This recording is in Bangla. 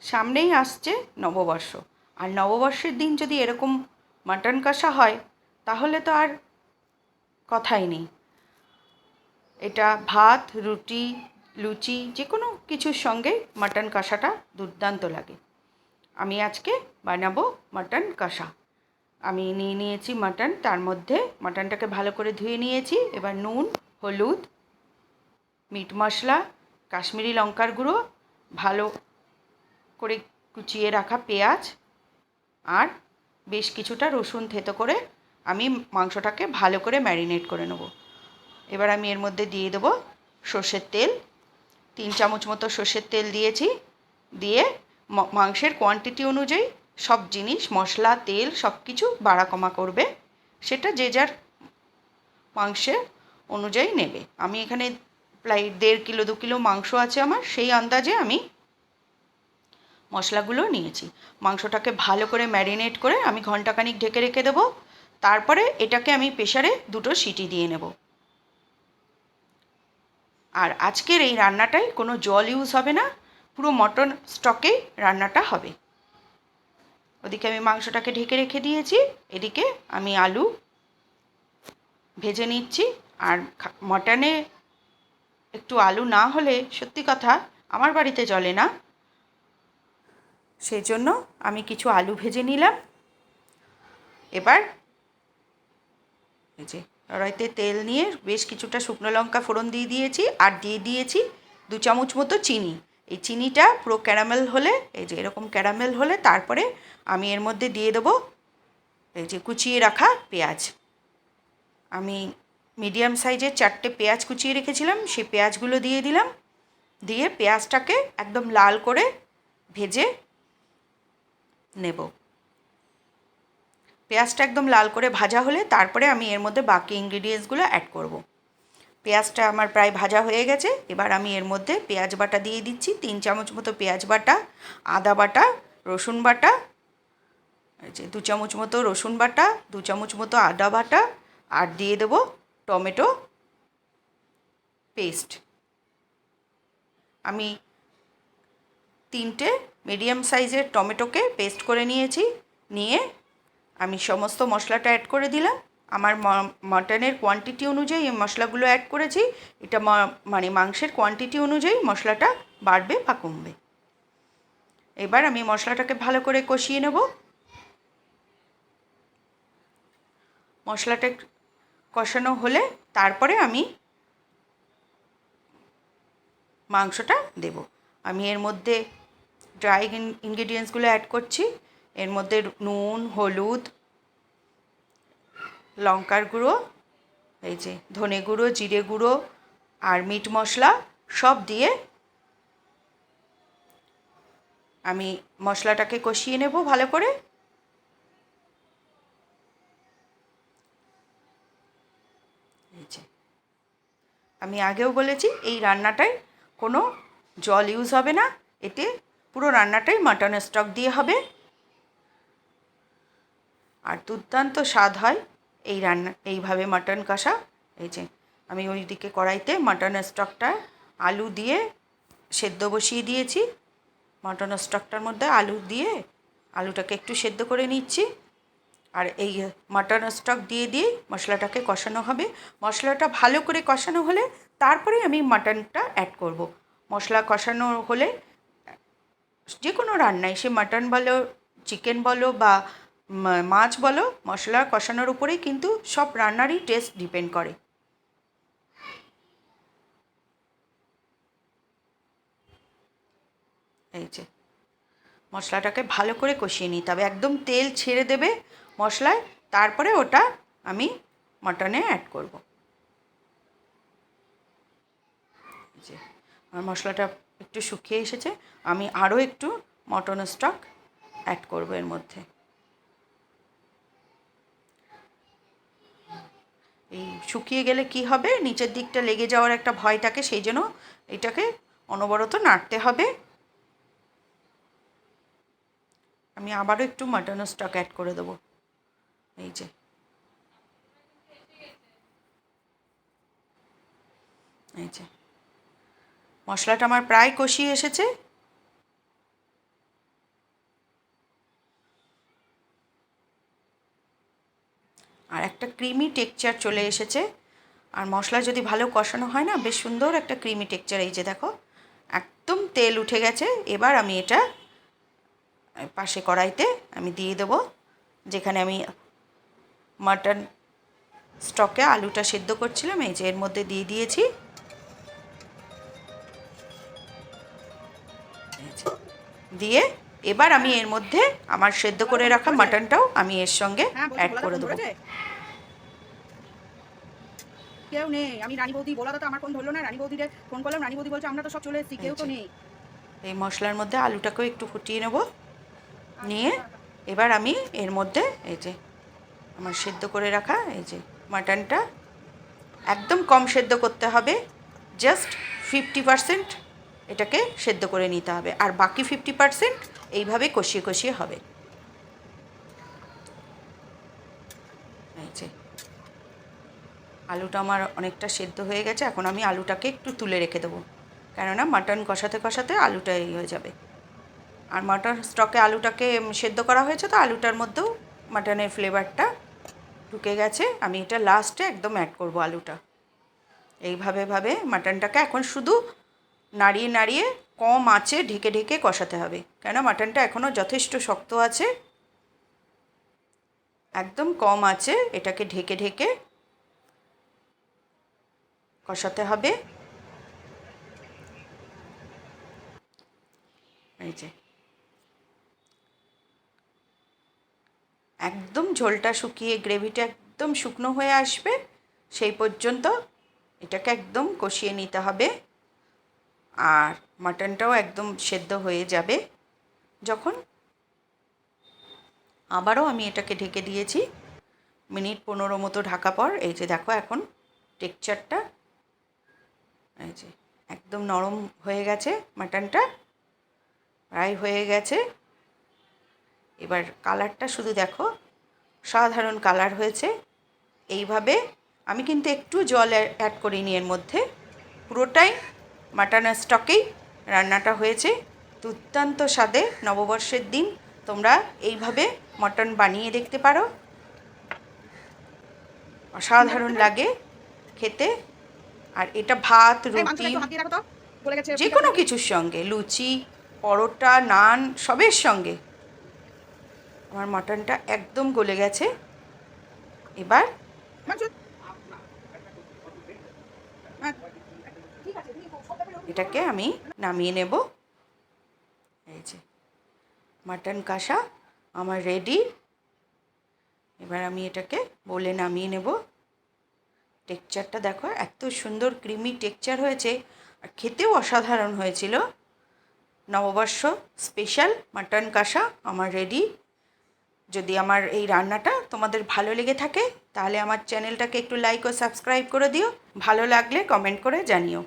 সামনেই আসছে নববর্ষ। আর নববর্ষের দিন যদি এরকম মাটন কষা হয়, তাহলে তো আর কথাই নেই। এটা ভাত, রুটি, লুচি যে কোনো কিছুর সঙ্গে মাটন কষাটা দুর্দান্ত লাগে। আমি আজকে বানাবো মাটন কষা। আমি নিয়ে নিয়েছি মাটন, তার মধ্যে মাটনটাকে ভালো করে ধুয়ে নিয়েছি। এবার নুন, হলুদ, মিট মশলা, কাশ্মীরি লঙ্কার গুঁড়ো, ভালো করে কুচিয়ে রাখা পেঁয়াজ আর বেশ কিছুটা রসুন থেতো করে আমি মাংসটাকে ভালো করে ম্যারিনেট করে নেব। এবার আমি এর মধ্যে দিয়ে দেবো সর্ষের তেল। তিন চামচ মতো সর্ষের তেল দিয়েছি। দিয়ে মাংসের কোয়ান্টিটি অনুযায়ী সব জিনিস, মশলা, তেল সব কিছু বাড়া কমা করবে। সেটা যে যার মাংসের অনুযায়ী নেবে। আমি এখানে প্রায় দেড় কিলো, দু কিলো মাংস আছে আমার। সেই আন্দাজে আমি মশলাগুলো নিয়েছি। মাংসটাকে ভালো করে ম্যারিনেট করে আমি ঘন্টাখানিক ঢেকে রেখে দেবো। তারপরে এটাকে আমি প্রেশারে দুটো সিটি দিয়ে নেব। আর আজকের এই রান্নাটায় কোনো জল ইউজ হবে না। পুরো মটন স্টকেই রান্নাটা হবে। ওদিকে আমি মাংসটাকে ঢেকে রেখে দিয়েছি। এদিকে আমি আলু ভেজে নিচ্ছি। আর মটনে একটু আলু না হলে সত্যি কথা আমার বাড়িতে চলে না। সেই জন্য আমি কিছু আলু ভেজে নিলাম। এবার এই যে কড়াইতে তেল নিয়ে বেশ কিছুটা শুকনো লঙ্কা ফোড়ন দিয়ে দিয়েছি আর দিয়ে দিয়েছি দু চামচ মতো চিনি। এই চিনিটা পুরো ক্যারামেল হলে, এই যে এরকম ক্যারামেল হলে তারপরে আমি এর মধ্যে দিয়ে দেবো এই যে কুচিয়ে রাখা পেঁয়াজ। আমি মিডিয়াম সাইজের চারটে পেঁয়াজ কুচিয়ে রেখেছিলাম, সেই পেঁয়াজগুলো দিয়ে দিলাম। দিয়ে পেঁয়াজটাকে একদম লাল করে ভেজে নেব। পেঁয়াজটা একদম লাল করে ভাজা হলে তারপরে আমি এর মধ্যে বাকি ইনগ্রিডিয়েন্টসগুলো অ্যাড করব। পেঁয়াজটা আমার প্রায় ভাজা হয়ে গেছে, এবার আমি এর মধ্যে পেঁয়াজ বাটা দিয়ে দিচ্ছি। তিন চামচ মতো পেঁয়াজ বাটা, আদা বাটা, রসুন বাটা যে দু চামচ মতো রসুন বাটা, দু চামচ মতো আদা বাটা, আর দিয়ে দেবো টমেটো পেস্ট। আমি তিনটে মিডিয়াম সাইজের টমেটোকে পেস্ট করে নিয়েছি। নিয়ে আমি সমস্ত মশলাটা অ্যাড করে দিলাম। আমার মটনের কোয়ান্টিটি অনুযায়ী এই মশলাগুলো অ্যাড করেছি। এটা মানে মাংসের কোয়ান্টিটি অনুযায়ী মশলাটা বাড়বে বা কমবে। এবার আমি মশলাটাকে ভালো করে কষিয়ে নেব। মশলাটা কষানো হলে তারপরে আমি মাংসটা দেব। আমি এর মধ্যে ড্রাই ইনগ্রিডিয়েন্টসগুলো অ্যাড করছি। এর মধ্যে নুন, হলুদ, লঙ্কার গুঁড়ো, এই যে ধনে গুঁড়ো, জিরে গুঁড়ো আর মিট মশলা সব দিয়ে আমি মশলাটাকে কষিয়ে নেব ভালো করে। আমি আগেও বলেছি, এই রান্নাটায় কোনো জল ইউজ হবে না। এতে পুরো রান্নাটাই মাটনের স্টক দিয়ে হবে। আর দুর্দান্ত স্বাদ হয় এই রান্না, এইভাবে মাটন কষা। এই যে, আমি ওই দিকে কড়াইতে মাটনের স্টকটা আলু দিয়ে সেদ্ধ বসিয়ে দিয়েছি। মাটন স্টকটার মধ্যে আলু দিয়ে আলুটাকে একটু সেদ্ধ করে নিচ্ছি। আর এই মাটন স্টক দিয়ে দিয়ে মশলাটাকে কষানো হবে। মশলাটা ভালো করে কষানো হলে তারপরে আমি মাটনটা অ্যাড করব। মশলা কষানো হলে যে কোনো রান্নায় সে মাটন বলো চিকেন বলো বা মাছ বলো, মশলা কষানোর উপরেই কিন্তু সব রান্নারই টেস্ট ডিপেন্ড করে। এই যে, মশলাটাকে ভালো করে কষিয়ে নিতে হবে। একদম তেল ছেড়ে দেবে মশলায়, তারপরে ওটা আমি মটনে অ্যাড করব। যে, আমার মশলাটা একটু শুকিয়ে এসেছে, আমি আরও একটু মটন স্টক অ্যাড করব এর মধ্যে। এই শুকিয়ে গেলে কি হবে? নিচের দিকটা লেগে যাওয়ার একটা ভয় থাকে সেই জন্য এটাকে অনবরত নাড়তে হবে। আমি আবারও একটু মাটন স্টক অ্যাড করে দেবো। এই যে। এই যে। মশলাটা আমার প্রায় কষিয়ে এসেছে। আর একটা ক্রিমি টেক্সচার চলে এসেছে। আর মশলা যদি ভালো কষানো হয় না, বেশ সুন্দর একটা ক্রিমি টেক্সচার এই যে দেখো, একদম তেল উঠে গেছে। এবার আমি এটা পাশে কড়াইতে আমি দিয়ে দেব, যেখানে আমি মাটন স্টকে আলুটা সেদ্ধ করছিলাম, এই যে এর মধ্যে দিয়ে দিয়েছি। দিয়ে এবার আমি এর মধ্যে আমার সেদ্ধ করে রাখা মাটনটাও আমি এর সঙ্গে অ্যাড করে দেবো। কেউ নেই আমি রানী বৌদি বলা তো আমার ফোন ধরলো না রানী বৌদি ফোন করলাম রানী বৌদি বলছে আমরা তো সব চলে এসেছি কেউ তো আচ্ছা। নেই। এই মশলার মধ্যে আলুটাকেও একটু ফুটিয়ে নেব। নিয়ে এবার আমি এর মধ্যে এই যে আমার সেদ্ধ করে রাখা এই যে মাটনটা একদম কম সেদ্ধ করতে হবে জাস্ট ফিফটি পারসেন্ট এটাকে সেদ্ধ করে নিতে হবে। আর বাকি ফিফটি পারসেন্ট এইভাবে কষিয়ে কষিয়ে হবে। আলুটা আমার অনেকটা সেদ্ধ হয়ে গেছে, এখন আমি আলুটাকে একটু তুলে রেখে দেবো। কেননা মাটন কষাতে কষাতে আলুটা এই হয়ে যাবে। আর মাটন স্টকে আলুটাকে সেদ্ধ করা হয়েছে তো আলুটার মধ্যেও মাটনের ফ্লেভারটা ঢুকে গেছে। আমি এটা লাস্টে একদম অ্যাড করব আলুটা। এইভাবে, ভাবে মাটনটাকে এখন শুধু নাড়িয়ে নাড়িয়ে কম আঁচে ঢেকে ঢেকে কষাতে হবে। কেন? মাটনটা এখনও যথেষ্ট শক্ত আছে। একদম কম আছে এটাকে ঢেকে ঢেকে কষাতে হবে। এই যে। একদম ঝোলটা শুকিয়ে গ্রেভিটা একদম শুকনো হয়ে আসবে, সেই পর্যন্ত এটাকে একদম কষিয়ে নিতে হবে। আর মাটনটাও একদম সেদ্ধ হয়ে যাবে। যখন আবারও আমি এটাকে ঢেকে দিয়েছি, মিনিট পনেরো মতো ঢাকা পর, এই যে দেখো এখন টেক্সচারটা, এই যে একদম নরম হয়ে গেছে মাটনটা প্রায় হয়ে গেছে। এবার কালারটা শুধু দেখো, সাধারণ কালার হয়েছে। এইভাবে আমি কিন্তু একটু জল অ্যাড করিনি এর মধ্যে, পুরোটাই মাটন স্টকেই রান্নাটা হয়েছে। দুর্দান্ত স্বাদে নববর্ষের দিন। তোমরা এইভাবে মটন বানিয়ে দেখতে পারো। অসাধারণ লাগে খেতে। আর এটা ভাত রুটি যে কোনো কিছুর সঙ্গে লুচি পরোটা নান সবের সঙ্গে। আমার মাটনটা একদম গলে গেছে। এবার মাংস হ্যাঁ, ঠিক আছে তুমি সব ব্যাপারে এটাকে আমি নামিয়ে নেব। এই যে, মাটন কষা আমার রেডি এবার আমি এটাকে বলে নামিয়ে নেব। টেক্সচারটা দেখো, এত সুন্দর ক্রিমি টেক্সচার হয়েছে আর খেতেও অসাধারণ হয়েছিল। নববর্ষ স্পেশাল মাটন কষা আমার রেডি যদি আমার এই রান্নাটা তোমাদের ভালো লেগে থাকে, তাহলে আমার চ্যানেলটাকে একটু লাইক ও সাবস্ক্রাইব করে দিও। ভালো লাগলে কমেন্ট করে জানিও।